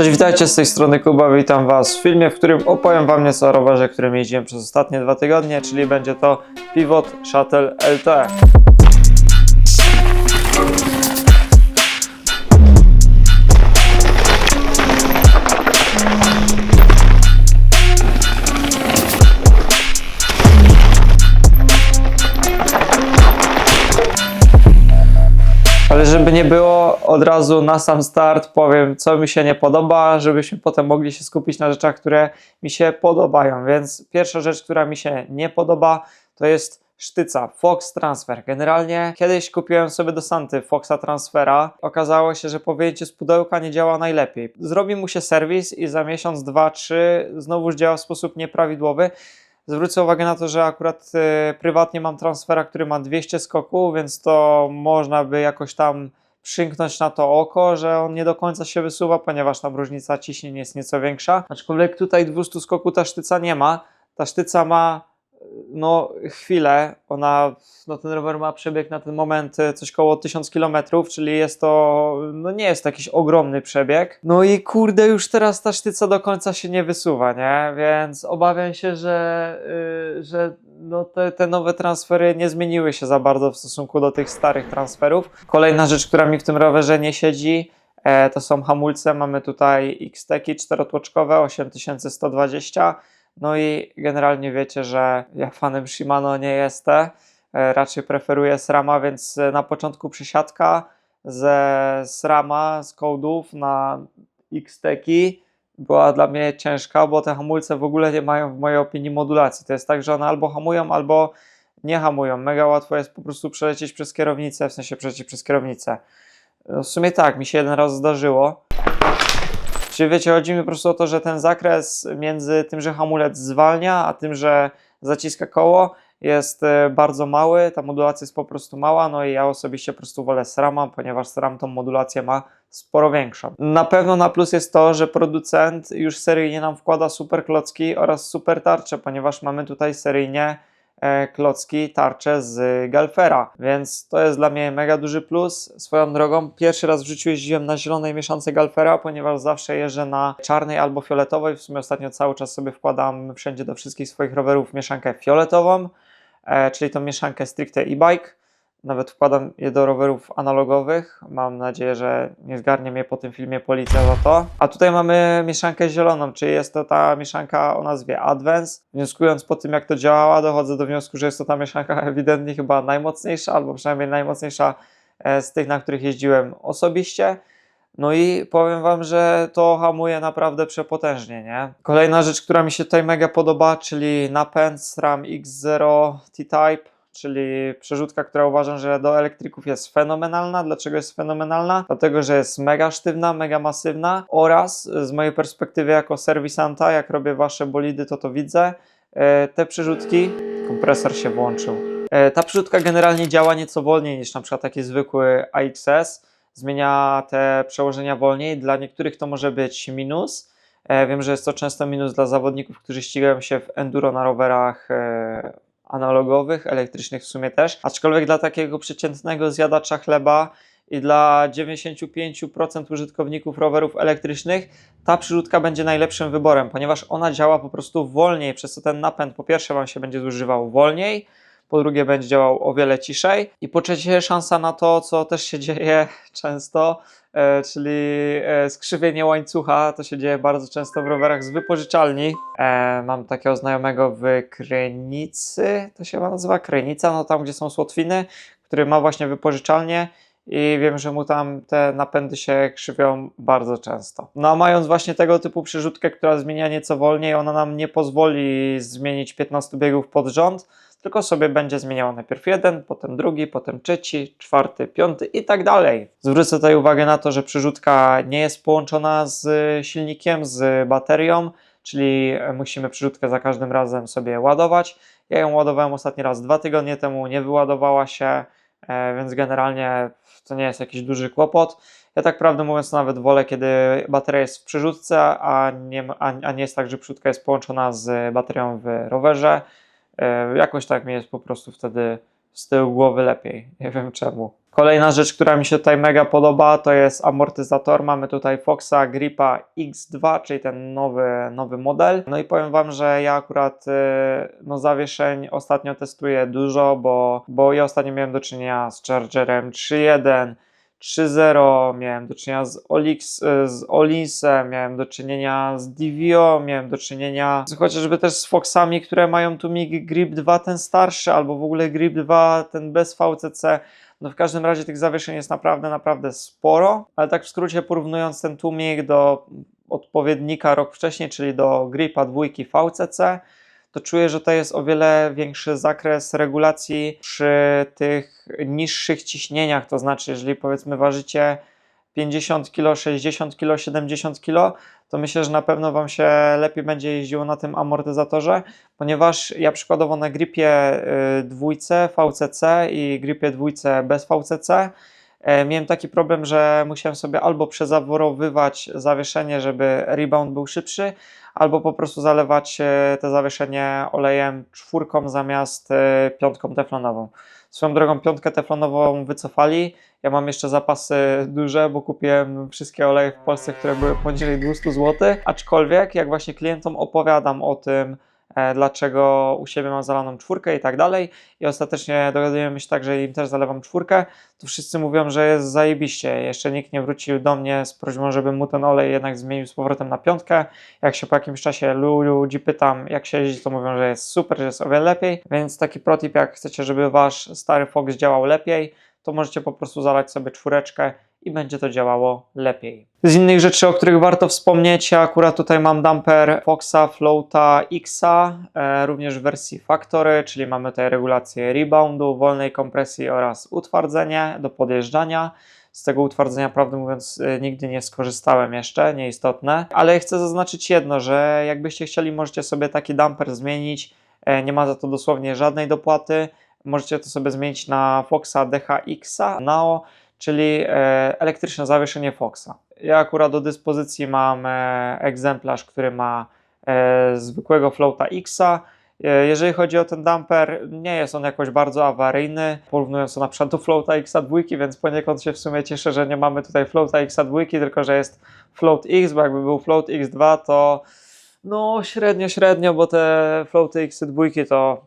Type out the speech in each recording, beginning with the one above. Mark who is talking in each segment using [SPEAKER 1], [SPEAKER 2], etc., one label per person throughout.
[SPEAKER 1] Cześć, witajcie z tej strony Kuba, witam Was w filmie, w którym opowiem Wam nieco o rowerze, którym jeździłem przez ostatnie dwa tygodnie, czyli będzie to Pivot Shuttle LT. żeby nie było od razu na sam start, powiem, co mi się nie podoba, żebyśmy potem mogli się skupić na rzeczach, które mi się podobają. Więc pierwsza rzecz, która mi się nie podoba, to jest sztyca Fox Transfer. Generalnie kiedyś kupiłem sobie do Santy Foxa Transfera. Okazało się, że po wyjęciu z pudełka nie działa najlepiej. Zrobi mu się serwis i za miesiąc, dwa, trzy znowuż działa w sposób nieprawidłowy. Zwrócę uwagę na to, że akurat e, prywatnie mam transfera, który ma 200 skoków, więc to można by jakoś tam przymknąć na to oko, że on nie do końca się wysuwa, ponieważ tam różnica ciśnień jest nieco większa. Aczkolwiek tutaj 200 skoku ta sztyca nie ma. Ta sztyca ma no chwilę, ona, no ten rower ma przebieg na ten moment coś koło 1000 km, czyli jest to, no nie jest to jakiś ogromny przebieg. No i kurde, już teraz ta sztyca do końca się nie wysuwa, nie? Więc obawiam się, że, yy, że no te, te nowe transfery nie zmieniły się za bardzo w stosunku do tych starych transferów. Kolejna rzecz, która mi w tym rowerze nie siedzi, e, to są hamulce. Mamy tutaj X-Teki czterotłoczkowe 8120. No i generalnie wiecie, że ja fanem Shimano nie jestem. E, raczej preferuję SRAMa, więc e, na początku przesiadka ze SRAMa, z kołdów na X-Teki była dla mnie ciężka, bo te hamulce w ogóle nie mają w mojej opinii modulacji. To jest tak, że one albo hamują, albo nie hamują. Mega łatwo jest po prostu przelecieć przez kierownicę, w sensie przelecieć przez kierownicę. No w sumie tak, mi się jeden raz zdarzyło. Czyli wiecie, chodzi mi po prostu o to, że ten zakres między tym, że hamulec zwalnia, a tym, że zaciska koło jest e, bardzo mały, ta modulacja jest po prostu mała, no i ja osobiście po prostu wolę SRAMa, ponieważ SRAM tą modulację ma sporo większą. Na pewno na plus jest to, że producent już seryjnie nam wkłada super klocki oraz super tarcze, ponieważ mamy tutaj seryjnie klocki, tarcze z Galfera, więc to jest dla mnie mega duży plus. Swoją drogą, pierwszy raz w życiu jeździłem na zielonej mieszance Galfera, ponieważ zawsze jeżdżę na czarnej albo fioletowej. W sumie ostatnio cały czas sobie wkładam wszędzie do wszystkich swoich rowerów mieszankę fioletową, e, czyli tą mieszankę stricte e-bike. Nawet wkładam je do rowerów analogowych. Mam nadzieję, że nie zgarnie mnie po tym filmie policja za to. A tutaj mamy mieszankę zieloną, czyli jest to ta mieszanka o nazwie Advance. Wnioskując po tym, jak to działała, dochodzę do wniosku, że jest to ta mieszanka ewidentnie chyba najmocniejsza, albo przynajmniej najmocniejsza e, z tych, na których jeździłem osobiście. No i powiem Wam, że to hamuje naprawdę przepotężnie, nie? Kolejna rzecz, która mi się tutaj mega podoba, czyli napęd SRAM X0 T-Type czyli przerzutka, która uważam, że do elektryków jest fenomenalna. Dlaczego jest fenomenalna? Dlatego, że jest mega sztywna, mega masywna oraz z mojej perspektywy jako serwisanta, jak robię wasze bolidy, to to widzę. E, Te przerzutki, kompresor się włączył. E, Ta przerzutka generalnie działa nieco wolniej niż na przykład taki zwykły AXS. Zmienia te przełożenia wolniej. Dla niektórych to może być minus. E, Wiem, że jest to często minus dla zawodników, którzy ścigają się w enduro na rowerach analogowych, elektrycznych w sumie też. Aczkolwiek dla takiego przeciętnego zjadacza chleba i dla 95% użytkowników rowerów elektrycznych ta przyrzutka będzie najlepszym wyborem, ponieważ ona działa po prostu wolniej, przez co ten napęd po pierwsze Wam się będzie zużywał wolniej, po drugie będzie działał o wiele ciszej i po trzecie szansa na to, co też się dzieje często, e, czyli e, skrzywienie łańcucha, to się dzieje bardzo często w rowerach z wypożyczalni. E, mam takiego znajomego w Krynicy, to się nazywa Krynica, no tam gdzie są Słotwiny, który ma właśnie wypożyczalnię i wiem, że mu tam te napędy się krzywią bardzo często. No a mając właśnie tego typu przerzutkę, która zmienia nieco wolniej, ona nam nie pozwoli zmienić 15 biegów pod rząd, tylko sobie będzie zmieniała najpierw jeden, potem drugi, potem trzeci, czwarty, piąty i tak dalej. Zwrócę tutaj uwagę na to, że przerzutka nie jest połączona z silnikiem, z baterią, czyli musimy przerzutkę za każdym razem sobie ładować. Ja ją ładowałem ostatni raz dwa tygodnie temu, nie wyładowała się, e, więc generalnie to nie jest jakiś duży kłopot. Ja tak prawdę mówiąc nawet wolę, kiedy bateria jest w przerzutce, a nie, a, a nie jest tak, że przerzutka jest połączona z baterią w rowerze. E, Jakoś tak mi jest po prostu wtedy z tyłu głowy lepiej. Nie wiem czemu. Kolejna rzecz, która mi się tutaj mega podoba, to jest amortyzator. Mamy tutaj Foxa Gripa X2, czyli ten nowy, nowy model. No i powiem Wam, że ja akurat y, no, zawieszeń ostatnio testuję dużo, bo, bo ja ostatnio miałem do czynienia z Chargerem 3.1, 3.0, miałem do czynienia z, Olix, y, z Olisem, miałem do czynienia z DVO, miałem do czynienia z, chociażby też z Foxami, które mają tu mig Grip 2 ten starszy, albo w ogóle Grip 2 ten bez VCC. No w każdym razie tych zawieszeń jest naprawdę, naprawdę sporo, ale tak w skrócie porównując ten tłumik do odpowiednika rok wcześniej, czyli do Gripa 2 VCC, to czuję, że to jest o wiele większy zakres regulacji przy tych niższych ciśnieniach, to znaczy jeżeli powiedzmy ważycie 50 kg, 60 kg, 70 kg, to myślę, że na pewno Wam się lepiej będzie jeździło na tym amortyzatorze, ponieważ ja przykładowo na gripie y, dwójce VCC i gripie dwójce bez VCC miałem taki problem, że musiałem sobie albo przezaworowywać zawieszenie, żeby rebound był szybszy, albo po prostu zalewać e, te zawieszenie olejem czwórką zamiast e, piątką teflonową. Swoją drogą piątkę teflonową wycofali. Ja mam jeszcze zapasy duże, bo kupiłem wszystkie oleje w Polsce, które były poniżej 200 zł. Aczkolwiek, jak właśnie klientom opowiadam o tym, e, dlaczego u siebie mam zalaną czwórkę i tak dalej, i ostatecznie dogadujemy się tak, że im też zalewam czwórkę, to wszyscy mówią, że jest zajebiście. Jeszcze nikt nie wrócił do mnie z prośbą, żebym mu ten olej jednak zmienił z powrotem na piątkę. Jak się po jakimś czasie lu- ludzi pytam, jak się jeździ, to mówią, że jest super, że jest o wiele lepiej. Więc taki protip, jak chcecie, żeby wasz stary Fox działał lepiej, to możecie po prostu zalać sobie czwóreczkę i będzie to działało lepiej. Z innych rzeczy, o których warto wspomnieć, ja akurat tutaj mam damper Foxa Floata Xa, e, również w wersji Factory, czyli mamy tutaj regulację reboundu, wolnej kompresji oraz utwardzenie do podjeżdżania. Z tego utwardzenia, prawdę mówiąc, e, nigdy nie skorzystałem jeszcze, nieistotne. Ale chcę zaznaczyć jedno, że jakbyście chcieli, możecie sobie taki damper zmienić. E, Nie ma za to dosłownie żadnej dopłaty. Możecie to sobie zmienić na Foxa DHX-a Nao, czyli e, elektryczne zawieszenie Foxa. Ja akurat do dyspozycji mam e, egzemplarz, który ma e, zwykłego Floata Xa. Jeżeli chodzi o ten damper, nie jest on jakoś bardzo awaryjny, porównując to na przykład do Floata X2, więc poniekąd się w sumie cieszę, że nie mamy tutaj Floata X2, tylko że jest Float X, bo jakby był Float X2, to no średnio, średnio, bo te Floaty X2 to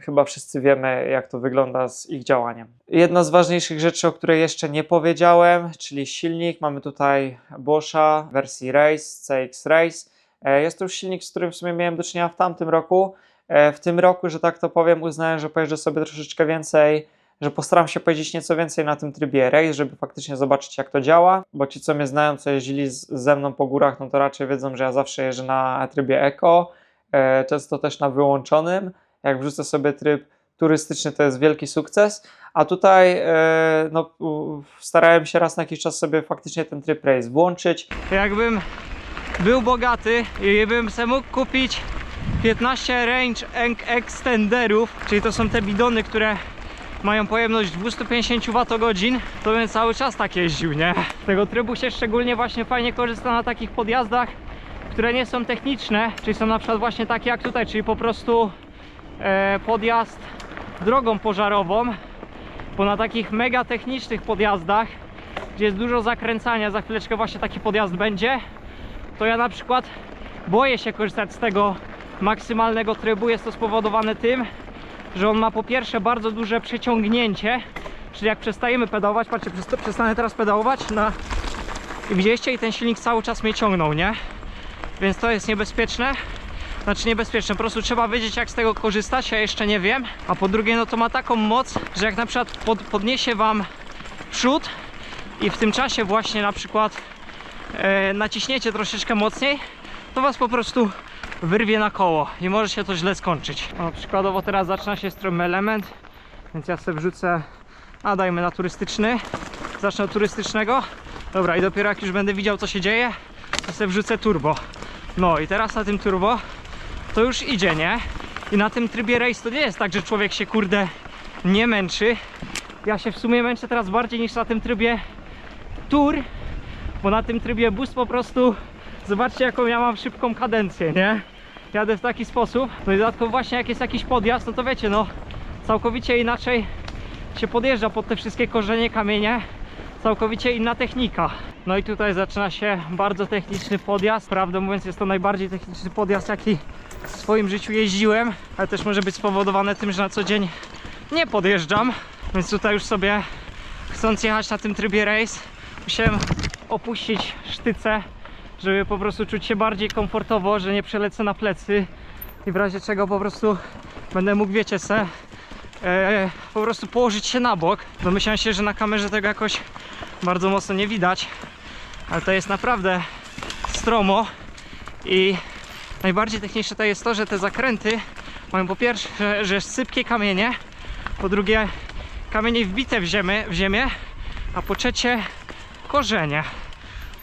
[SPEAKER 1] chyba wszyscy wiemy, jak to wygląda z ich działaniem. Jedna z ważniejszych rzeczy, o której jeszcze nie powiedziałem, czyli silnik. Mamy tutaj Boscha wersji Race, CX Race. E, Jest to już silnik, z którym w sumie miałem do czynienia w tamtym roku. E, W tym roku, że tak to powiem, uznałem, że pojeżdżę sobie troszeczkę więcej, że postaram się pojeździć nieco więcej na tym trybie race, żeby faktycznie zobaczyć, jak to działa. Bo ci, co mnie znają, co jeździli ze mną po górach, no to raczej wiedzą, że ja zawsze jeżdżę na trybie eco, e, często też na wyłączonym. Jak wrzucę sobie tryb turystyczny, to jest wielki sukces. A tutaj e, no, starałem się raz na jakiś czas sobie faktycznie ten tryb race włączyć.
[SPEAKER 2] Jakbym był bogaty i bym sobie mógł kupić 15 range extenderów, czyli to są te bidony, które mają pojemność 250 Wh, to bym cały czas tak jeździł, nie? Tego trybu się szczególnie właśnie fajnie korzysta na takich podjazdach, które nie są techniczne, czyli są na przykład właśnie takie jak tutaj, czyli po prostu podjazd drogą pożarową, bo na takich mega technicznych podjazdach, gdzie jest dużo zakręcania, za chwileczkę właśnie taki podjazd będzie, to ja na przykład boję się korzystać z tego maksymalnego trybu. Jest to spowodowane tym, że on ma po pierwsze bardzo duże przeciągnięcie, czyli jak przestajemy pedałować, patrzcie, przesta- przestanę teraz pedałować na... i widzieliście i ten silnik cały czas mnie ciągnął, nie? Więc to jest niebezpieczne. Znaczy niebezpieczne, po prostu trzeba wiedzieć jak z tego korzystać, ja jeszcze nie wiem. A po drugie, no to ma taką moc, że jak na przykład pod, podniesie Wam przód i w tym czasie właśnie na przykład e, naciśniecie troszeczkę mocniej, to Was po prostu wyrwie na koło i może się to źle skończyć. O, przykładowo teraz zaczyna się stromy element, więc ja sobie wrzucę, a dajmy na turystyczny. Zacznę od turystycznego. Dobra, i dopiero jak już będę widział co się dzieje, to sobie wrzucę turbo. No i teraz na tym turbo to już idzie, nie? I na tym trybie race to nie jest tak, że człowiek się kurde nie męczy. Ja się w sumie męczę teraz bardziej niż na tym trybie tour, bo na tym trybie boost po prostu zobaczcie jaką ja mam szybką kadencję, nie? Jadę w taki sposób. No i dodatkowo właśnie jak jest jakiś podjazd, no to wiecie, no całkowicie inaczej się podjeżdża pod te wszystkie korzenie, kamienie, całkowicie inna technika. No i tutaj zaczyna się bardzo techniczny podjazd. Prawdę mówiąc, jest to najbardziej techniczny podjazd, jaki w swoim życiu jeździłem, ale też może być spowodowane tym, że na co dzień nie podjeżdżam. Więc tutaj już sobie, chcąc jechać na tym trybie race, musiałem opuścić sztyce, żeby po prostu czuć się bardziej komfortowo, że nie przelecę na plecy i w razie czego po prostu będę mógł, wiecie, se e, po prostu położyć się na bok. Domyślam się, że na kamerze tego jakoś bardzo mocno nie widać, ale to jest naprawdę stromo i najbardziej techniczne to jest to, że te zakręty mają po pierwsze, że, że sypkie kamienie, po drugie kamienie wbite w ziemię, w ziemię a po trzecie korzenie.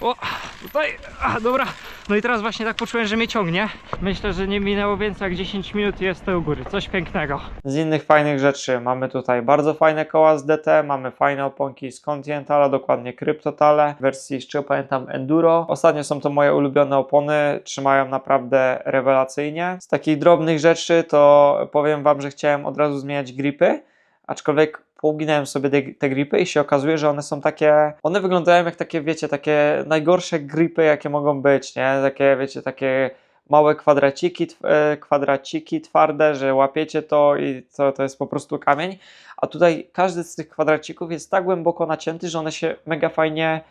[SPEAKER 2] O, tutaj, a, dobra. No i teraz właśnie tak poczułem, że mnie ciągnie. Myślę, że nie minęło więcej jak 10 minut i jest to u góry. Coś pięknego.
[SPEAKER 1] Z innych fajnych rzeczy mamy tutaj bardzo fajne koła z DT, mamy fajne oponki z Continentala, dokładnie Kryptotale, w wersji czego pamiętam Enduro. Ostatnio są to moje ulubione opony, trzymają naprawdę rewelacyjnie. Z takich drobnych rzeczy to powiem Wam, że chciałem od razu zmieniać gripy, aczkolwiek pouginałem sobie te, te gripy i się okazuje, że one są takie, one wyglądają jak takie, wiecie, takie najgorsze gripy, jakie mogą być, nie? Takie, wiecie, takie małe kwadraciki, e, kwadraciki twarde, że łapiecie to i to, to jest po prostu kamień. A tutaj każdy z tych kwadracików jest tak głęboko nacięty, że one się mega fajnie,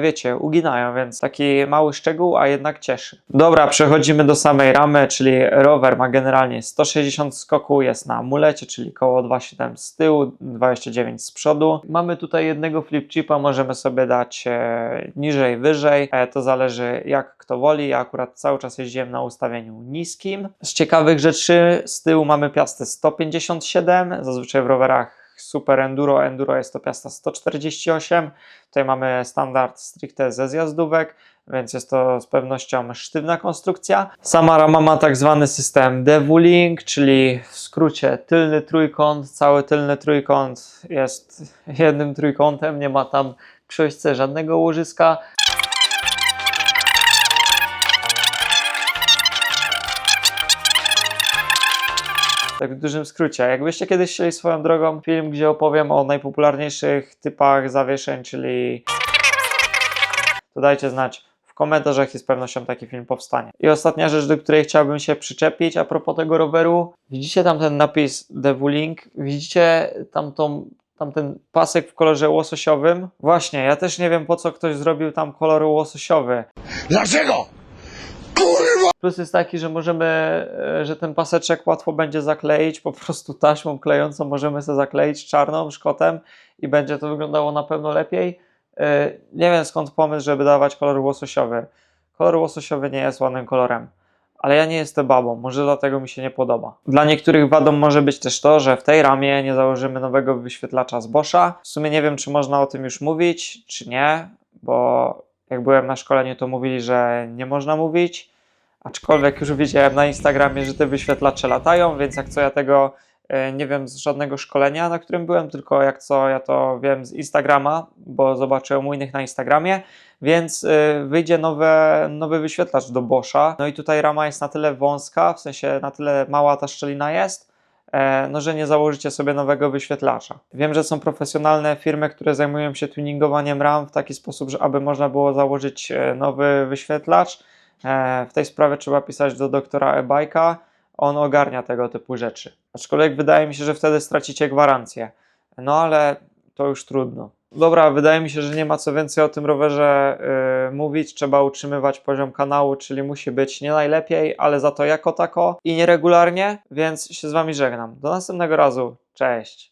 [SPEAKER 1] wiecie, uginają, więc taki mały szczegół, a jednak cieszy. Dobra, przechodzimy do samej ramy, czyli rower ma generalnie 160 skoku, jest na amulecie, czyli koło 2,7 z tyłu, 29 z przodu. Mamy tutaj jednego flip chipa, możemy sobie dać e, niżej, wyżej, e, to zależy jak kto woli. Ja akurat cały czas jeździłem na ustawieniu niskim. Z ciekawych rzeczy z tyłu mamy piastę 157, zazwyczaj w rowerach Super Enduro, Enduro jest to piasta 148. Tutaj mamy standard stricte ze zjazdówek, więc jest to z pewnością sztywna konstrukcja. Sama rama ma tak zwany system Devuling, czyli w skrócie tylny trójkąt. Cały tylny trójkąt jest jednym trójkątem, nie ma tam przy żadnego łożyska. Tak w dużym skrócie. Jakbyście kiedyś chcieli swoją drogą film, gdzie opowiem o najpopularniejszych typach zawieszeń, czyli to dajcie znać w komentarzach i z pewnością taki film powstanie. I ostatnia rzecz, do której chciałbym się przyczepić a propos tego roweru. Widzicie tam ten napis Devuling? Widzicie tamtą, tamten pasek w kolorze łososiowym? Właśnie, ja też nie wiem po co ktoś zrobił tam kolor łososiowy.
[SPEAKER 3] Dlaczego? Kurwa!
[SPEAKER 1] Plus jest taki, że możemy, e, że ten paseczek łatwo będzie zakleić, po prostu taśmą klejącą możemy sobie zakleić czarną szkotem i będzie to wyglądało na pewno lepiej. E, Nie wiem skąd pomysł, żeby dawać kolor łososiowy. Kolor łososiowy nie jest ładnym kolorem, ale ja nie jestem babą, może dlatego mi się nie podoba. Dla niektórych wadą może być też to, że w tej ramie nie założymy nowego wyświetlacza z Boscha. W sumie nie wiem, czy można o tym już mówić, czy nie, bo jak byłem na szkoleniu, to mówili, że nie można mówić. Aczkolwiek już widziałem na Instagramie, że te wyświetlacze latają, więc jak co ja tego e, nie wiem z żadnego szkolenia, na którym byłem, tylko jak co ja to wiem z Instagrama, bo zobaczyłem u innych na Instagramie, więc e, wyjdzie nowe, nowy wyświetlacz do Boscha. No i tutaj rama jest na tyle wąska, w sensie na tyle mała ta szczelina jest, e, no że nie założycie sobie nowego wyświetlacza. Wiem, że są profesjonalne firmy, które zajmują się tuningowaniem ram w taki sposób, że aby można było założyć nowy wyświetlacz. E, W tej sprawie trzeba pisać do doktora e-bike'a, on ogarnia tego typu rzeczy. Aczkolwiek wydaje mi się, że wtedy stracicie gwarancję. No ale to już trudno. Dobra, wydaje mi się, że nie ma co więcej o tym rowerze yy, mówić. Trzeba utrzymywać poziom kanału, czyli musi być nie najlepiej, ale za to jako tako i nieregularnie, więc się z Wami żegnam. Do następnego razu. Cześć.